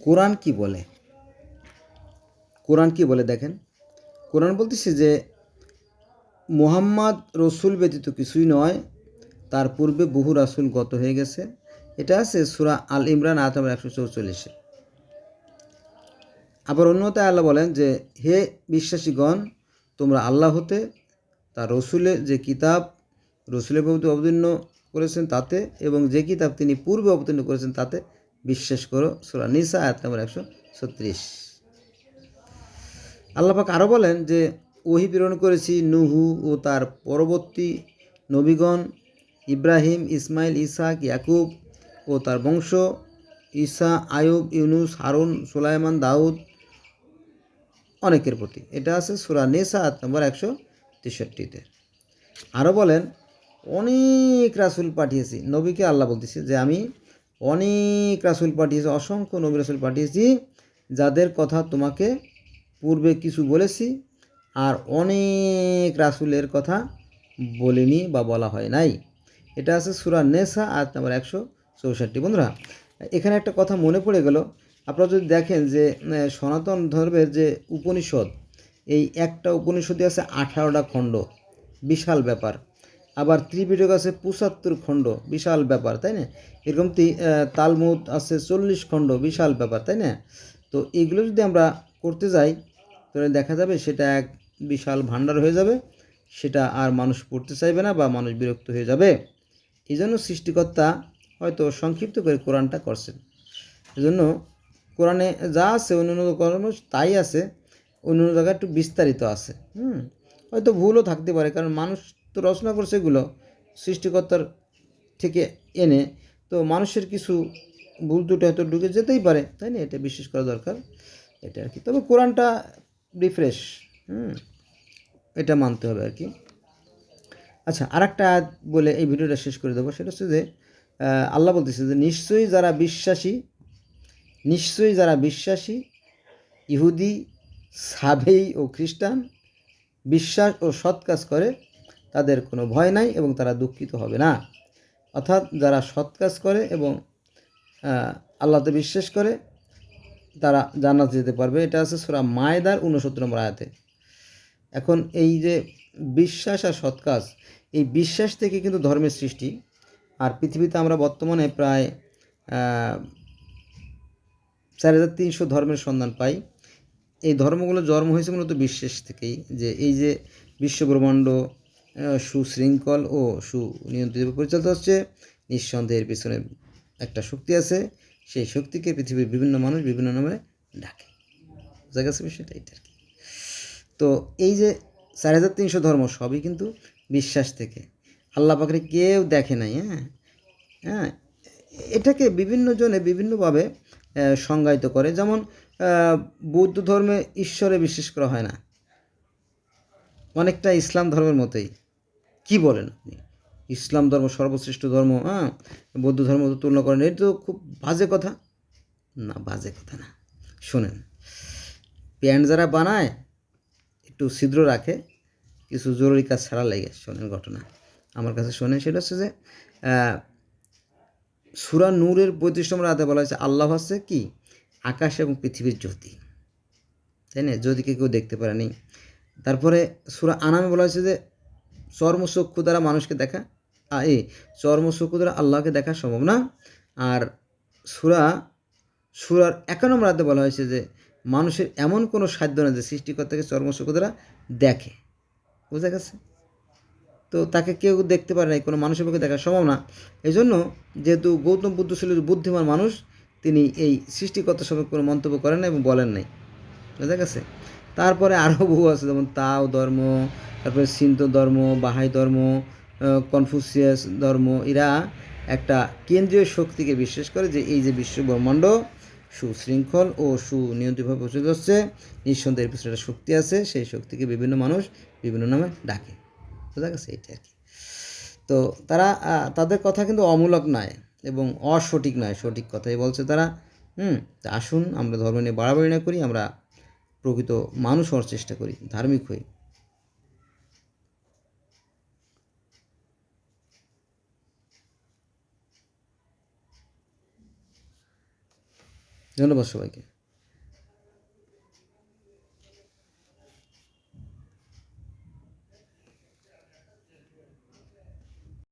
কোরআন কি বলে? কোরআন কি বলে দেখেন? কোরআন বলতেছে যে, মোহাম্মদ রসুল ব্যতীত কিছুই নয়, তার পূর্বে বহু রাসুল গত হয়ে গেছে। এটা আছে সুরা আল ইমরান নম্বর একশো চৌচল্লিশে। আবার অন্যতায় আল্লাহ বলেন যে, হে বিশ্বাসীগণ, তোমরা আল্লাহ হতে, তার রসুলে যে কিতাব রসুলের প্রতি অবতীর্ণ করেছেন তাতে এবং যে কিতাব তিনি পূর্বে অবতীর্ণ করেছেন তাতে বিশ্বাস করো, সুরা নিসা, আয়াত নম্বর একশো ছত্রিশ। আল্লাপাক আরও বলেন যে, ওহি প্রেরণ করেছি নুহু ও তার পরবর্তী নবীগণ, ইব্রাহিম, ইসমাইল ইসাক ইয়াকুব ও তার বংশ, ঈসা, আয়ুব, ইউনুস, হারুন, সুলাইমান, দাউদ, অনেকের প্রতি। এটা আছে সুরা নেসা আট নম্বর একশো তেষট্টিতে। আরও বলেন, অনেক রাসুল পাঠিয়েছি, নবীকে আল্লাহ বলতেছি যে, আমি অনেক রাসুল পাঠিয়েছি, অসংখ্য নবী রাসুল পাঠিয়েছি, যাদের কথা তোমাকে পূর্বে কিছু বলেছি আর অনেক রাসুলের কথা বলিনি বা বলা হয় নাই। এটা আছে সুরা নেসা আজ নাম্বার একশো চৌষট্টি। বন্ধুরা, এখানে একটা কথা মনে পড়ে গেল। আপনারা যদি দেখেন যে সনাতন ধর্মের যে উপনিষদ, এই একটা উপনিষদে আছে আঠারোটা খণ্ড, বিশাল ব্যাপার। আবার ত্রিপিটক আছে পঁচাত্তর খণ্ড, বিশাল ব্যাপার, তাই না? এরকম তালমুদ আছে চল্লিশ খণ্ড, বিশাল ব্যাপার, তাই না? তো এগুলো যদি আমরা করতে যাই, তাহলে দেখা যাবে সেটা এক বিশাল ভাণ্ডার হয়ে যাবে, সেটা আর মানুষ পড়তে চাইবে না বা মানুষ বিরক্ত হয়ে যাবে। এই জন্য সৃষ্টিকর্তা হয়তো সংক্ষিপ্ত করে কোরআনটা করছেন। এজন্য কোরআনে যা আছে অন্য অন্য কর্ম তাই আছে অন্য অন্য জায়গায় একটু বিস্তারিত আছে, হুম? হয়তো ভুলও থাকতে পারে, কারণ মানুষ তো রচনা করছে এগুলো সৃষ্টিকর্তার থেকে এনে, তো মানুষের কিছু ভুল ত্রুটি হয়তো ঢুকে যেতেই পারে, তাই না? এটা বিশ্বাস করা দরকার, এটা আর কি। তবে কোরআনটা রিফ্রেশ হুম, এটা মানতে হবে আর কি। আচ্ছা আর একটা বলে এই ভিডিওটা শেষ করে দেবো, সেটা হচ্ছে যে আল্লাহ বলতেছে যে, নিশ্চয়ই যারা বিশ্বাসী, নিশ্চয়ই যারা বিশ্বাসী, ইহুদি, সাবেই ও খ্রিস্টান, বিশ্বাস ও সৎ কাজ করে তাদের কোনো ভয় নাই এবং তারা দুঃখিত হবে না। অর্থাৎ যারা সৎ কাজ করে এবং আল্লাহতে বিশ্বাস করে, তারা জান্নাত যেতে পারবে। এটা আছে সুরা মায়দার উনসত্তর নম্বর আয়াতে। এখন এই যে বিশ্বাস আর সৎ কাজ, এই বিশ্বাস থেকে কিন্তু ধর্মের সৃষ্টি। আর পৃথিবীতে আমরা বর্তমানে প্রায় চার হাজার তিনশো ধর্মের সন্ধান পাই। এই ধর্মগুলো জন্ম হয়েছে মূলত বিশ্বাস থেকেই। যে এই যে বিশ্বব্রহ্মাণ্ড সুশৃঙ্খল ও সুনিয়ন্ত্রিত পরিচালিত হচ্ছে। নিঃসন্দেহের পিছনে একটা শক্তি আছে। সেই শক্তিকে পৃথিবীর বিভিন্ন মানুষ বিভিন্ন নামে ডাকে। বোঝা গেছে বিষয়টা? এটা আর কি। তো এই যে চার হাজার তিনশো ধর্ম সবই কিন্তু বিশ্বাস থেকে। আল্লাহ পাখরে কেউ দেখে নাই হ্যাঁ? হ্যাঁ? এটাকে বিভিন্ন জনে বিভিন্নভাবে সংজ্ঞায়িত করে। যেমন বৌদ্ধ ধর্মে ঈশ্বরে বিশ্বাস করা হয় না। অনেকটা ইসলাম ধর্মের মতোই। কি বলেন আপনি? ইসলাম ধর্ম সর্বশ্রেষ্ঠ ধর্ম হ্যাঁ? বৌদ্ধ ধর্ম তুলনা করেন এটা তো খুব বাজে কথা। না, বাজে কথা না। শোনেন, প্যান্ট যারা বানায়, একটু ছিদ্র রাখে, কিছু জরুরি কাজ ছাড়া লেগে। শোনেন ঘটনা। আমার কাছে শোনেন, সেটা হচ্ছে যে সুরা নূরের পঁয়ত্রিশ নম্বর আয়াতে বলা হয়েছে, আল্লাহ হচ্ছে কি? আকাশ এবং পৃথিবীর জ্যোতি। তাই না? জ্যোতিকে কেউ দেখতে পারেনি তারপরে সুরা আনামে বলা হয়েছে যে চর্মচক্ষু দ্বারা মানুষকে দেখা এই চর্মচক্ষু দ্বারা আল্লাহকে দেখা সম্ভব না। আর সুরা, সুরার এক নম্বর আয়াতে বলা হয়েছে যে, মানুষের এমন কোনো সাধ্য না যে সৃষ্টিকর্তাকে চর্মচক্ষু দ্বারা দেখে। বুঝা গেছে? তো তাকে কেউ দেখতে পারে নাই কোনো মানুষের পক্ষে দেখা সম্ভব না। এই জন্য যেহেতু গৌতম বুদ্ধ ছিল বুদ্ধিমান মানুষ, তিনি এই সৃষ্টিকর্তা সম্পর্কে কোনো মন্তব্য করেন না এবং বলেন নাই। বুঝা গেছে? তারপরে আরও বহু আছে, যেমন তাও ধর্ম, তারপরে সিন্ত ধর্ম, বাহাই ধর্ম কনফুসিয়াস ধর্ম, এরা একটা কেন্দ্রীয় শক্তিকে বিশ্বাস করে যে এই যে বিশ্ব ব্রহ্মাণ্ড সুশৃঙ্খল ও সুনিয়ন্ত্রিতভাবে প্রচলিত হচ্ছে নিঃসন্দেহের পিছনে একটা শক্তি আছে, সেই শক্তিকে বিভিন্ন মানুষ বিভিন্ন নামে ডাকে। বোঝা গেছে এইটা আর কি। তো তারা তাদের কথা কিন্তু অমূলক নয় এবং অসঠিক নয়, সঠিক কথাই বলছে তারা। হুম আসুন, আমরা ধর্ম নিয়ে বাড়াবাড়ি না করি, আমরা প্রকৃত মানুষ হওয়ার চেষ্টা করি ধার্মিক হই। ধন্যবাদ সবাইকে।